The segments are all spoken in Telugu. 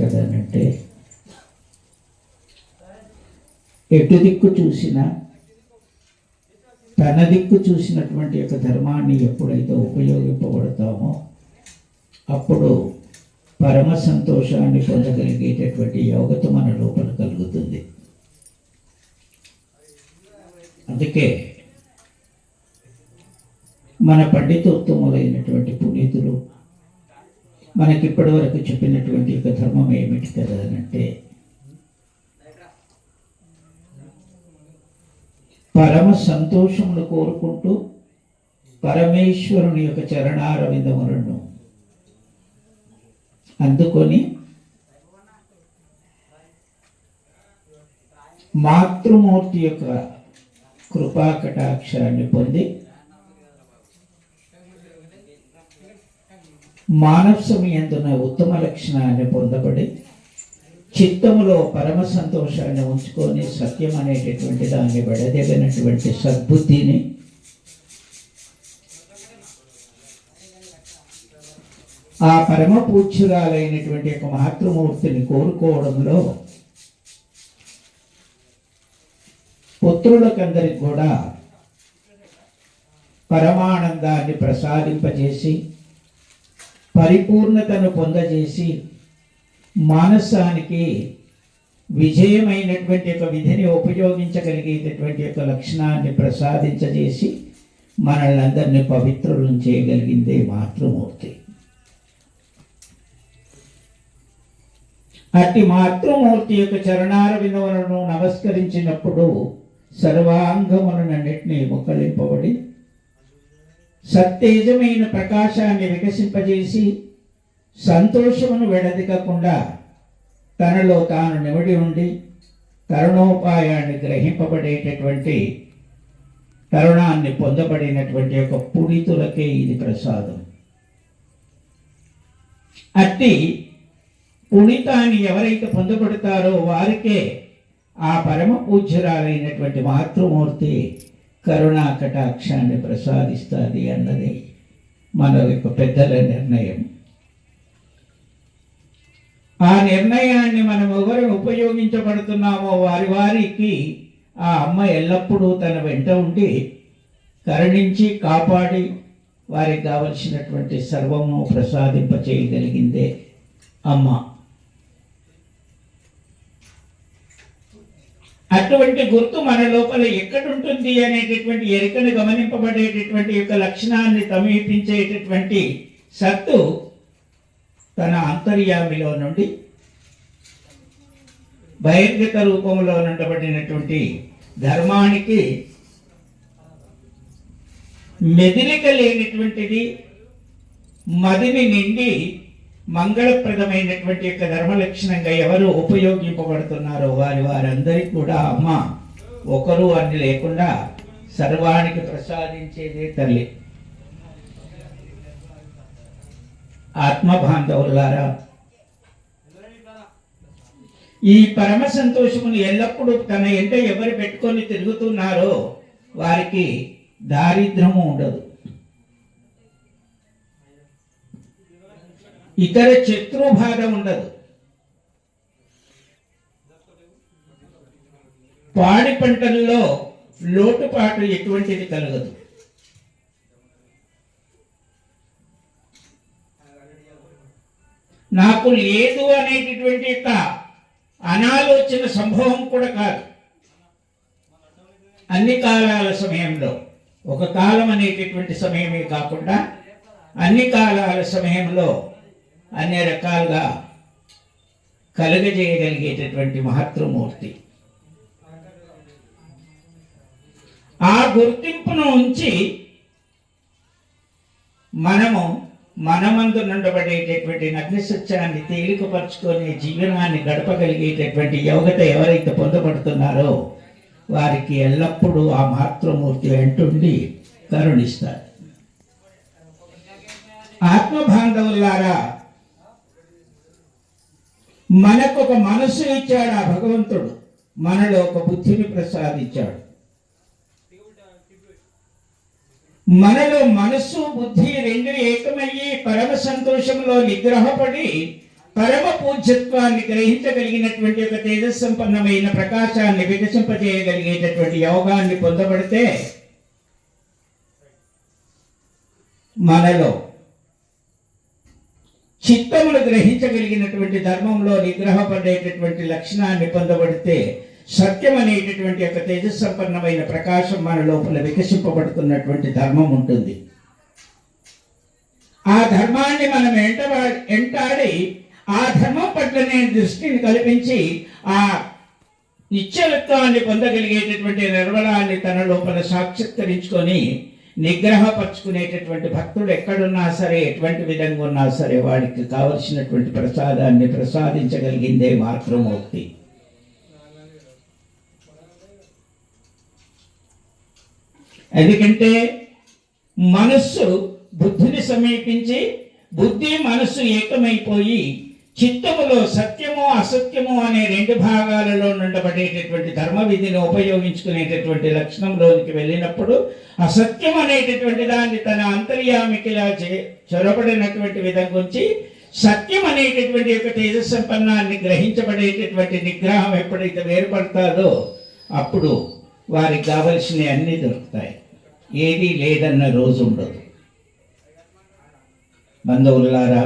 కదా అంటే ఎటు దిక్కు చూసినా తన దిక్కు చూసినటువంటి యొక్క ధర్మాన్ని ఎప్పుడైతే ఉపయోగింపబడతామో అప్పుడు పరమ సంతోషాన్ని పొందగలిగేటటువంటి యోగత మన లోపల కలుగుతుంది. అందుకే మన పండితోత్తములైనటువంటి పునీతులు మనకి ఇప్పటి వరకు చెప్పినటువంటి యొక్క ధర్మం ఏమిటి కదా అంటే పరమ సంతోషమును కోరుకుంటూ పరమేశ్వరుని యొక్క చరణారవిందములను అందుకొని మాతృమూర్తి యొక్క కృపా కటాక్షాన్ని పొంది మానసమయందున ఉత్తమ లక్షణాన్ని పొందబడి చిత్తములో పరమ సంతోషాన్ని ఉంచుకొని సత్యం అనేటటువంటి దాన్ని విడదగినటువంటి సద్బుద్ధిని ఆ పరమ పూజ్యురాలైనటువంటి ఒక మాతృమూర్తిని కోరుకోవడంలో పుత్రులకందరికి కూడా పరమానందాన్ని ప్రసాదింపజేసి పరిపూర్ణతను పొందజేసి మానసానికి విజయమైనటువంటి ఒక విధిని ఉపయోగించగలిగేటటువంటి యొక్క లక్షణాన్ని ప్రసాదించజేసి మనల్ని అందరినీ పవిత్రులను చేయగలిగిందే మాతృమూర్తి. అట్టి మాతృమూర్తి యొక్క చరణార వినవలను నమస్కరించినప్పుడు సర్వాంగములనన్నింటినీ ముక్కలింపబడి సత్తేజమైన ప్రకాశాన్ని వికసింపజేసి సంతోషమును వెడదికకుండా తనలో తాను నిమిడి ఉండి తరుణోపాయాన్ని గ్రహింపబడేటటువంటి తరుణాన్ని పొందబడినటువంటి ఒక పుడితులకే ఇది ప్రసాదం. అట్టి పుణితాన్ని ఎవరైతే పొందబడతారో వారికే ఆ పరమ పూజ్యురాలైనటువంటి మాతృమూర్తి కరుణా కటాక్షాన్ని ప్రసాదిస్తుంది అన్నది మన యొక్క పెద్దల నిర్ణయం. ఆ నిర్ణయాన్ని మనం ఎవరు ఉపయోగించబడుతున్నామో వారి వారికి ఆ అమ్మ ఎల్లప్పుడూ తన వెంట ఉండి కరుణించి కాపాడి వారికి కావలసినటువంటి సర్వము ప్రసాదింప చేయగలిగిందే అమ్మ. అటువంటి గుర్తు మన లోపల ఎక్కడుంటుంది అనేటటువంటి ఎరుకను గమనింపబడేటటువంటి యొక్క లక్షణాన్ని సమీపించేటటువంటి సత్తు తన అంతర్యామిలో నుండి బహిర్గత రూపంలో ఉండబడినటువంటి ధర్మానికి మెదిలిక లేనిటువంటిది మదిని నిండి మంగళప్రదమైనటువంటి యొక్క ధర్మ లక్షణంగా ఎవరు ఉపయోగింపబడుతున్నారో వారి వారందరికీ కూడా అమ్మ ఒకరు అని లేకుండా సర్వానికి ప్రసాదించేదే తల్లి. ఆత్మబాంధవులారా ఈ పరమ సంతోషమును ఎల్లప్పుడూ తన ఎంట ఎవరు పెట్టుకొని తిరుగుతున్నారో వారికి దారిద్రము ఉండదు. ఇతర శత్రు బాధ ఉండదు. పాడి పంటల్లో లోటుపాటు ఎటువంటిది కలగదు. నాకు లేదు అనేటటువంటి యొక్క అనాలోచన సంభవం కూడా కాదు. అన్ని కాలాల సమయంలో ఒక కాలం అనేటటువంటి సమయమే కాకుండా అన్ని కాలాల సమయంలో అన్ని రకాలుగా కలుగజేయగలిగేటటువంటి మహత్వమూర్తి. ఆ గుర్తింపును ఉంచి మనము మనమందు నుండబడేటటువంటి నగ్న సత్యాన్ని తేలికపరుచుకునే జీవనాన్ని గడపగలిగేటటువంటి యోగత ఎవరైతే పొందబడుతున్నారో వారికి ఎల్లప్పుడూ ఆ మాతృమూర్తి వెంటుండి కరుణిస్తారు. ఆత్మబాంధవులారా మనకు ఒక మనస్సు ఇచ్చాడు ఆ భగవంతుడు. మనలో ఒక బుద్ధిని ప్రసాదించాడు. మనలో మనస్సు బుద్ధి రెండు ఏకమయ్యి పరమ సంతోషంలో నిగ్రహపడి పరమ పూజ్యత్వాన్ని గ్రహించగలిగినటువంటి ఒక తేజస్సంపన్నమైన ప్రకాశాన్ని వికసింపజేయగలిగేటటువంటి యోగాన్ని పొందబడితే మనలో చిత్తమును గ్రహించగలిగినటువంటి ధర్మంలో నిగ్రహపడేటటువంటి లక్షణాన్ని పొందబడితే సత్యం అనేటటువంటి ఒక తేజస్సంపన్నమైన ప్రకాశం మన లోపల వికసింపబడుతున్నటువంటి ధర్మం ఉంటుంది. ఆ ధర్మాన్ని మనం ఎంట ఎంటాడి ఆ ధర్మం పట్లనే దృష్టిని కల్పించి ఆ నిత్యత్వాన్ని పొందగలిగేటటువంటి నిర్వలాన్ని తన లోపల సాక్షాత్కరించుకొని నిగ్రహపరుచుకునేటటువంటి భక్తుడు ఎక్కడున్నా సరే ఎటువంటి విధంగా ఉన్నా సరే వాడికి కావలసినటువంటి ప్రసాదాన్ని ప్రసాదించగలిగిందే మాతృమూర్తి ఎందుకంటే మనస్సు బుద్ధిని సమీపించి బుద్ధి మనస్సు ఏకమైపోయి చిత్తములో సత్యము అసత్యము అనే రెండు భాగాలలో ఉండబడేటటువంటి ధర్మ విధిని ఉపయోగించుకునేటటువంటి లక్షణంలోనికి వెళ్ళినప్పుడు అసత్యం అనేటటువంటి దాన్ని తన అంతర్యామికిలా చే- చొరబడినటువంటి విధంగా ఉంచి సత్యం అనేటటువంటి యొక్క తేజస్సంపన్నాన్ని గ్రహించబడేటటువంటి నిగ్రహం ఎప్పుడైతే వేరుపడతాదో అప్పుడు వారికి కావలసినవి అన్నీ దొరుకుతాయి. ఏదీ లేదన్న రోజు ఉండదు. బంధువులారా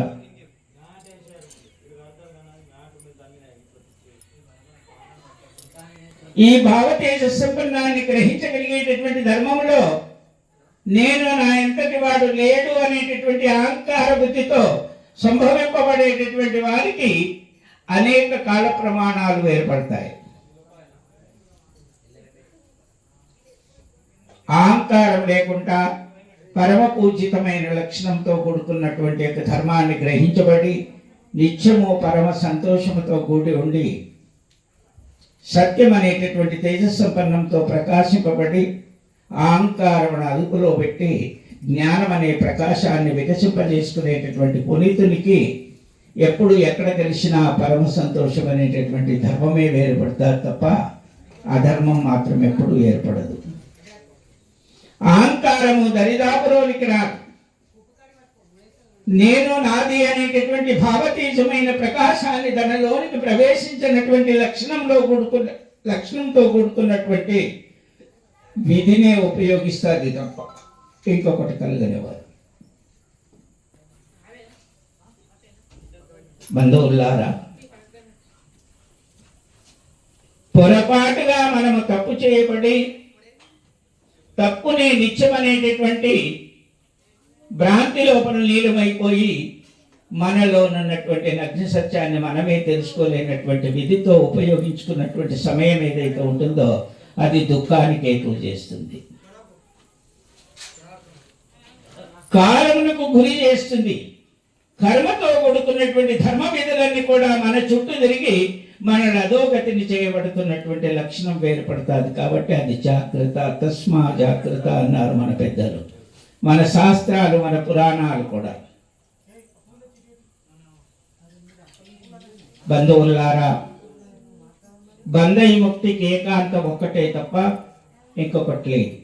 ఈ భావ తేజస్సంపన్నాన్ని గ్రహించగలిగేటటువంటి ధర్మంలో నేను నా ఎంతటి వాడు లేడు అనేటటువంటి అహంకార బుద్ధితో సంభవింపబడేటటువంటి వారికి అనేక కాల ప్రమాణాలు ఏర్పడతాయి. అహంకారం లేకుండా పరమ పూజితమైన లక్షణంతో కూడుకున్నటువంటి యొక్క ధర్మాన్ని గ్రహించబడి నిత్యము పరమ సంతోషముతో కూడి ఉండి సత్యం అనేటటువంటి తేజస్సంపన్నంతో ప్రకాశింపబడి అహంకారమును అదుపులో పెట్టి జ్ఞానం అనే ప్రకాశాన్ని వికసింపజేసుకునేటటువంటి పునీతునికి ఎప్పుడు ఎక్కడ కలిసినా పరమ సంతోషం అనేటటువంటి ధర్మమే వేరుపడతారు తప్ప అధర్మం మాత్రం ఎప్పుడు ఏర్పడదు. అహంకారము దరిదాపులోనికి రాదు. నేను నాది అనేటటువంటి భావతీజమైన ప్రకాశాన్ని తనలోనికి ప్రవేశించినటువంటి లక్షణంలో కూడుకున్న లక్షణంతో కూడుకున్నటువంటి విధినే ఉపయోగిస్తుంది తప్ప ఇంకొకటి కలగనివారు బంధువులారా పొరపాటుగా మనము తప్పు చేయబడి తప్పునే నిత్యమనేటటువంటి భ్రాంతి లోపల లీలమైపోయి మనలో ఉన్నటువంటి నగ్న సత్యాన్ని మనమే తెలుసుకోలేనటువంటి విధితో ఉపయోగించుకున్నటువంటి సమయం ఏదైతే ఉంటుందో అది దుఃఖానికి ఎక్కువ చేస్తుంది కాలమునకు గురి చేస్తుంది. కర్మతో కొడుకున్నటువంటి ధర్మ విధులన్నీ కూడా మన చుట్టూ తిరిగి మన అధోగతిని చేయబడుతున్నటువంటి లక్షణం వేరుపడుతుంది కాబట్టి అది జాగ్రత్త తస్మా జాగ్రత్త అన్నారు మన పెద్దలు. మన శాస్త్రాలు మన పురాణాలు కూడా. బంధువులారా బంధ ముక్తికి ఏకాంతం ఒక్కటే తప్ప ఇంకొకటి లేదు.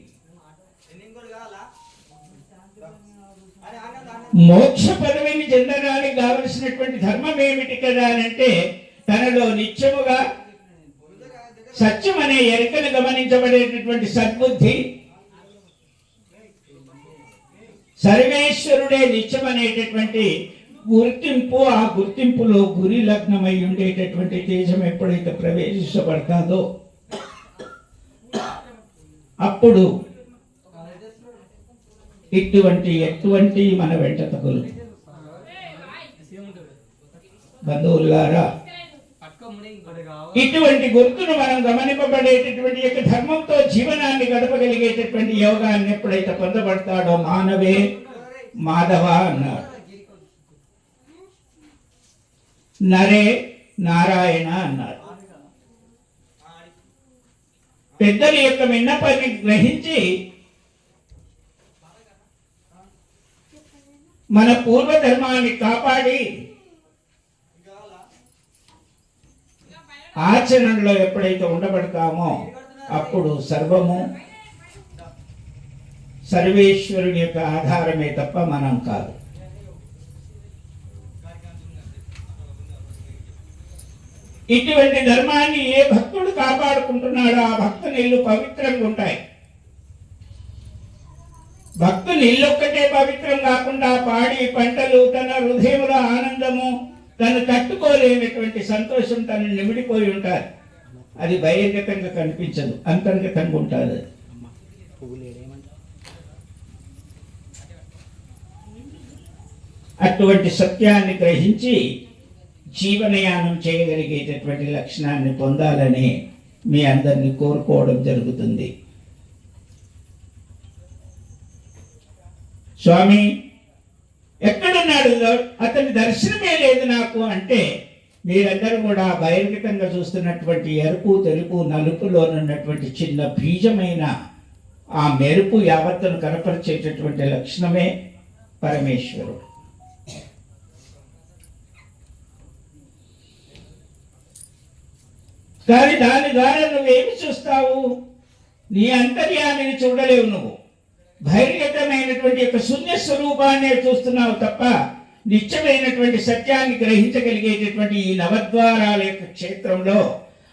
మోక్ష పదవిని చెందడానికి కావలసినటువంటి ధర్మం ఏమిటి కదా అని అంటే తనలో నిత్యముగా సత్యం అనే ఎరుకను గమనించబడేటటువంటి సద్బుద్ధి సర్వేశ్వరుడే నిత్యం అనేటటువంటి గుర్తింపు ఆ గుర్తింపులో గురి లగ్నమై ఉండేటటువంటి తేజం ఎప్పుడైతే ప్రవేశించబడతాదో అప్పుడు ఇటువంటి ఎటువంటి మన వెంట తగులు. బంధువులారా ఇటువంటి గుర్తును మనం గమనింపబడేటటువంటి యొక్క ధర్మంతో జీవనాన్ని గడపగలిగేటటువంటి యోగాన్ని ఎప్పుడైతే పొందబడతాడో మానవే మాధవ అన్నాడు. నరే నారాయణ అన్నారు పెద్దల యొక్క విన్నపాన్ని గ్రహించి మన పూర్వధర్మాన్ని కాపాడి ఆచరణలో ఎప్పుడైతే ఉండబడతామో అప్పుడు సర్వము సర్వేశ్వరుని యొక్క ఆధారమే తప్ప మనం కాదు. ఇటువంటి ధర్మాన్ని ఏ భక్తుడు కాపాడుకుంటున్నాడో ఆ భక్తు నీళ్ళు పవిత్రంగా ఉంటాయి. భక్తుని నీళ్ళొక్కటే ఒక్కటే పవిత్రం కాకుండా పాడి పంటలు తన హృదయంలో ఆనందము తను తట్టుకోలేనటువంటి సంతోషం తను నిమిడిపోయి ఉంటారు అది బహిర్గతంగా కనిపించదు అంతర్గతంగా ఉంటుంది అది. అటువంటి సత్యాన్ని గ్రహించి జీవనయానం చేయగలిగేటటువంటి లక్షణాన్ని పొందాలని మీ అందరినీ కోరుకోవడం జరుగుతుంది స్వామి ఎక్కడున్నాడు? అతని దర్శనమే లేదు నాకు అంటే మీరందరూ కూడా బహిర్గతంగా చూస్తున్నటువంటి ఎరుపు తెలుపు నలుపులోనున్నటువంటి చిన్న బీజమైన ఆ మెరుపు యావత్తును కనపరిచేటటువంటి లక్షణమే పరమేశ్వరుడు. కానీ దాని ద్వారా నువ్వేమి చూస్తావు? నీ అంతర్యామిని చూడలేవు నువ్వు. బహిర్గతమైనటువంటి యొక్క శూన్య స్వరూపాన్నే చూస్తున్నావు తప్ప నిత్యమైనటువంటి సత్యాన్ని గ్రహించగలిగేటటువంటి ఈ నవద్వారాల యొక్క క్షేత్రంలో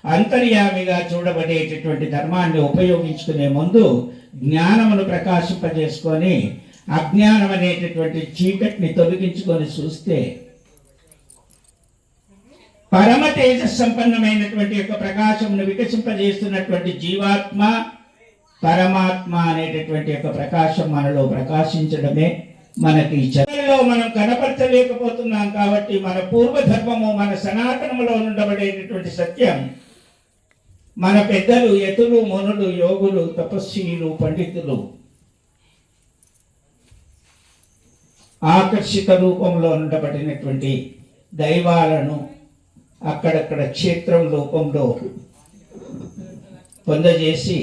అంతర్యామిగా చూడబడేటటువంటి ధర్మాన్ని ఉపయోగించుకునే ముందు జ్ఞానమును ప్రకాశింపజేసుకొని అజ్ఞానం అనేటటువంటి చీకటిని తొలగించుకొని చూస్తే పరమ తేజ సంపన్నమైనటువంటి యొక్క ప్రకాశమును వికసింపజేస్తున్నటువంటి జీవాత్మ పరమాత్మ అనేటటువంటి యొక్క ప్రకాశం మనలో ప్రకాశించడమే మనకి ఈ చర్యలో మనం కనపరచలేకపోతున్నాం కాబట్టి మన పూర్వధర్మము మన సనాతనములో ఉండబడేటటువంటి సత్యం మన పెద్దలు యతులు మునులు యోగులు తపస్వీలు పండితులు ఆకర్షిక రూపంలో ఉండబడినటువంటి దైవాలను అక్కడక్కడ క్షేత్రం రూపంలో పొందజేసి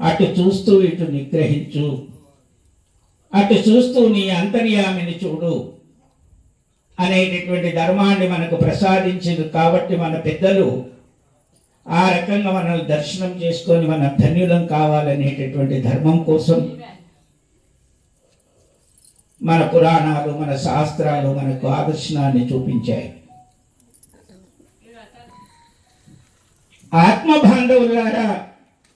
అటు చూస్తూ ఇటు నిగ్రహించు. అటు చూస్తూ నీ అంతర్యామిని చూడు. అనేటటువంటి ధర్మాన్ని మనకు ప్రసాదించింది కాబట్టి మన పెద్దలు ఆ రకంగా మనల్ని దర్శనం చేసుకొని మన ధన్యులం కావాలనేటటువంటి ధర్మం కోసం మన పురాణాలు మన శాస్త్రాలు మనకు ఆదర్శనాన్ని చూపించాయి. ఆత్మ బాంధవులారా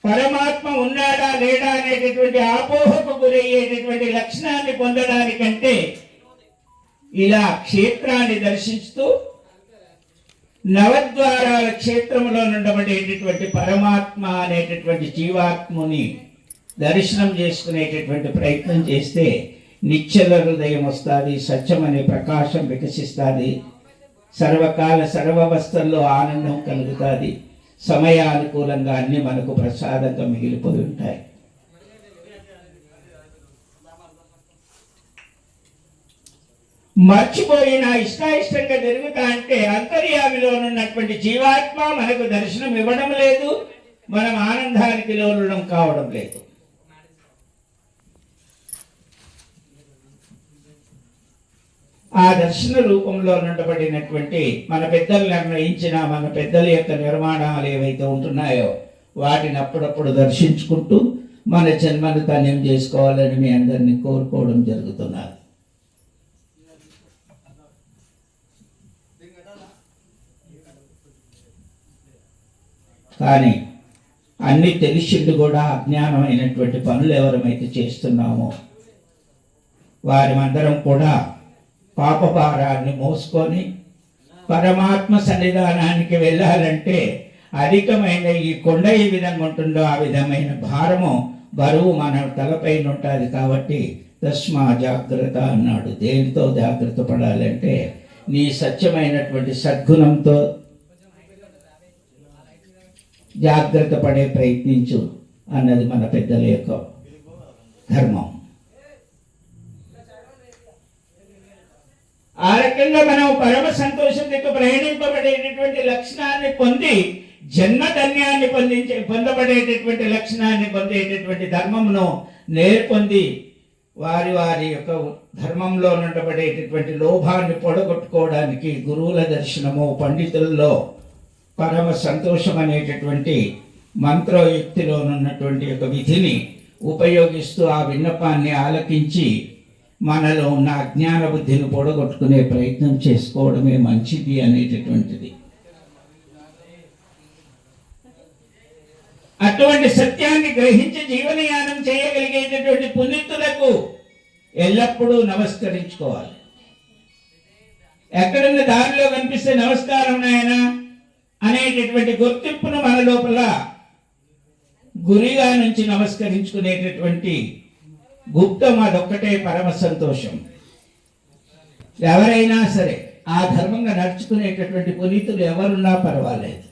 పరమాత్మ ఉన్నాడా లేడా అనేటటువంటి ఆపోహకు గురయ్యేటటువంటి లక్షణాన్ని పొందడానికంటే ఇలా క్షేత్రాన్ని దర్శిస్తూ నవద్వారాల క్షేత్రంలో ఉండబడేటటువంటి పరమాత్మ అనేటటువంటి జీవాత్ముని దర్శనం చేసుకునేటటువంటి ప్రయత్నం చేస్తే నిశ్చల హృదయం వస్తుంది సత్యమనే అనే ప్రకాశం వికసిస్తుంది సర్వకాల సర్వవస్థల్లో ఆనందం కలుగుతుంది. సమయానుకూలంగా అన్ని మనకు ప్రసాదంగా మిగిలిపోయి ఉంటాయి. మర్చిపోయిన ఇష్టాయిష్టంగా జరుగుతా అంటే అంతర్యామిలో ఉన్నటువంటి జీవాత్మ మనకు దర్శనం ఇవ్వడం లేదు మనం ఆనందానికి లోనడం కావడం లేదు. ఆ దర్శన రూపంలో ఉండబడినటువంటి మన పెద్దలు నిర్ణయించిన మన పెద్దల యొక్క నిర్మాణాలు ఏవైతే ఉంటున్నాయో వాటిని అప్పుడప్పుడు దర్శించుకుంటూ మన జన్మను ధన్యం చేసుకోవాలని మీ అందరినీ కోరుకోవడం జరుగుతున్నది. కానీ అన్ని తెలిసిండు కూడా అజ్ఞానమైనటువంటి పనులు ఎవరమైతే చేస్తున్నామో వారి అందరం కూడా పాపభారాన్ని మోసుకొని పరమాత్మ సన్నిధానానికి వెళ్ళాలంటే అధికమైన ఈ కొండ ఏ విధంగా ఉంటుందో ఆ విధమైన భారము బరువు మన తలపైన ఉంటుంది కాబట్టి తస్మా జాగ్రత్త అన్నాడు. దేనితో జాగ్రత్త పడాలంటే నీ సత్యమైనటువంటి సద్గుణంతో జాగ్రత్త పడే ప్రయత్నించు అన్నది మన పెద్దల యొక్క ధర్మం. ఆ రకంగా మనం పరమ సంతోషం యొక్క ప్రయాణింపబడేటటువంటి లక్షణాన్ని పొంది జన్మధన్యాన్ని పొందించే పొందబడేటటువంటి లక్షణాన్ని పొందేటటువంటి ధర్మమును నేర్పొంది వారి వారి యొక్క ధర్మంలో ఉండబడేటటువంటి లోభాన్ని పొడగొట్టుకోవడానికి గురువుల దర్శనము పండితుల్లో పరమ సంతోషం అనేటటువంటి మంత్రయుక్తిలోనున్నటువంటి యొక్క ఒక విధిని ఉపయోగిస్తూ ఆ విన్నపాన్ని ఆలకించి మనలో ఉన్న అజ్ఞాన బుద్ధిని పొడగొట్టుకునే ప్రయత్నం చేసుకోవడమే మంచిది అనేటటువంటిది. అటువంటి సత్యాన్ని గ్రహించి జీవనయానం చేయగలిగేటటువంటి పునీతులకు ఎల్లప్పుడూ నమస్కరించుకోవాలి. ఎక్కడున్న దారిలో కనిపిస్తే నమస్కారం నాయన అనేటటువంటి గుర్తింపును మన లోపల గురిగా నుంచి నమస్కరించుకునేటటువంటి గుప్తం అదొక్కటే పరమ సంతోషం. ఎవరైనా సరే ఆ ధర్మంగా నడుచుకునేటటువంటి పునీతులు ఎవరున్నా పర్వాలేదు.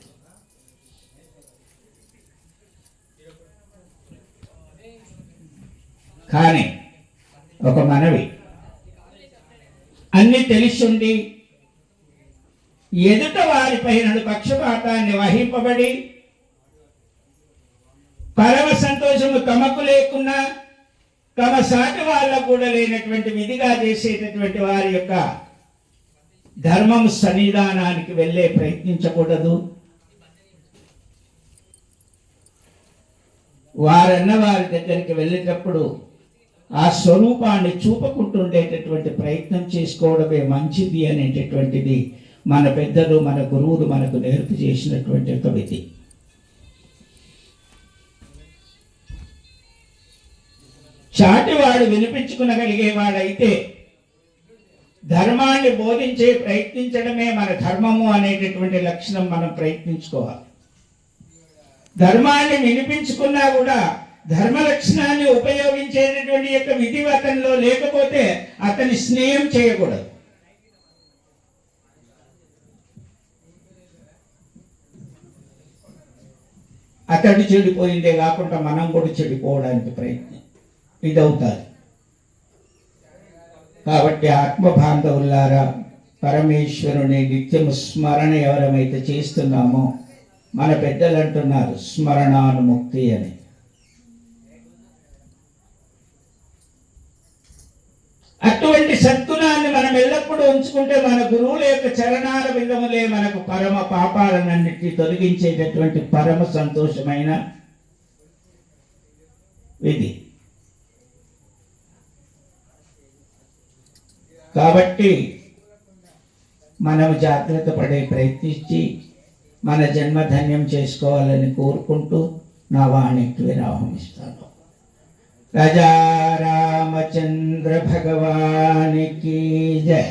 కానీ ఒక మనవి. అన్ని తెలిసిండి ఎదుట వారిపైన పక్షపాతాన్ని వహింపబడి పరమ సంతోషము తమకు లేకున్నా తమ సాటి వాళ్ళకు కూడా లేనటువంటి విధిగా చేసేటటువంటి వారి యొక్క ధర్మం సన్నిధానానికి వెళ్ళే ప్రయత్నించకూడదు. వారన్న వారి దగ్గరికి వెళ్ళేటప్పుడు ఆ స్వరూపాన్ని చూపకుంటుండేటటువంటి ప్రయత్నం చేసుకోవడమే మంచిది అనేటటువంటిది మన పెద్దలు మన గురువులు మనకు నేర్పు చేసినటువంటి ఒక విధి. చాటివాడు వినిపించుకునగలిగేవాడైతే ధర్మాన్ని బోధించే ప్రయత్నించడమే మన ధర్మము అనేటటువంటి లక్షణం మనం ప్రయత్నించుకోవాలి. ధర్మాన్ని వినిపించుకున్నా కూడా ధర్మ లక్షణాన్ని ఉపయోగించేటటువంటి యొక్క విధి అతనిలో లేకపోతే అతని స్నేహం చేయకూడదు. అతడు చెడిపోయిందే కాకుండా మనం కూడా చెడిపోవడానికి ప్రయత్నం ఇదవుతారు. కాబట్టి ఆత్మబాంధవులారా పరమేశ్వరుని నిత్యము స్మరణ ఎవరమైతే చేస్తున్నామో మన పెద్దలు అంటున్నారు స్మరణానుముక్తి అని. అటువంటి సద్గుణాన్ని మనం ఎల్లప్పుడూ ఉంచుకుంటే మన గురువుల యొక్క చరణాల విధములే మనకు పరమ పాపాలన్నింటినీ తొలగించేటటువంటి పరమ సంతోషమైన విధి. కాబట్టి మనం జాగ్రత్త పడే ప్రయత్నించి మన జన్మధన్యం చేసుకోవాలని కోరుకుంటూ నా వాణికి విరామం ఇస్తాను. రాజా రామచంద్ర భగవానికి జయ.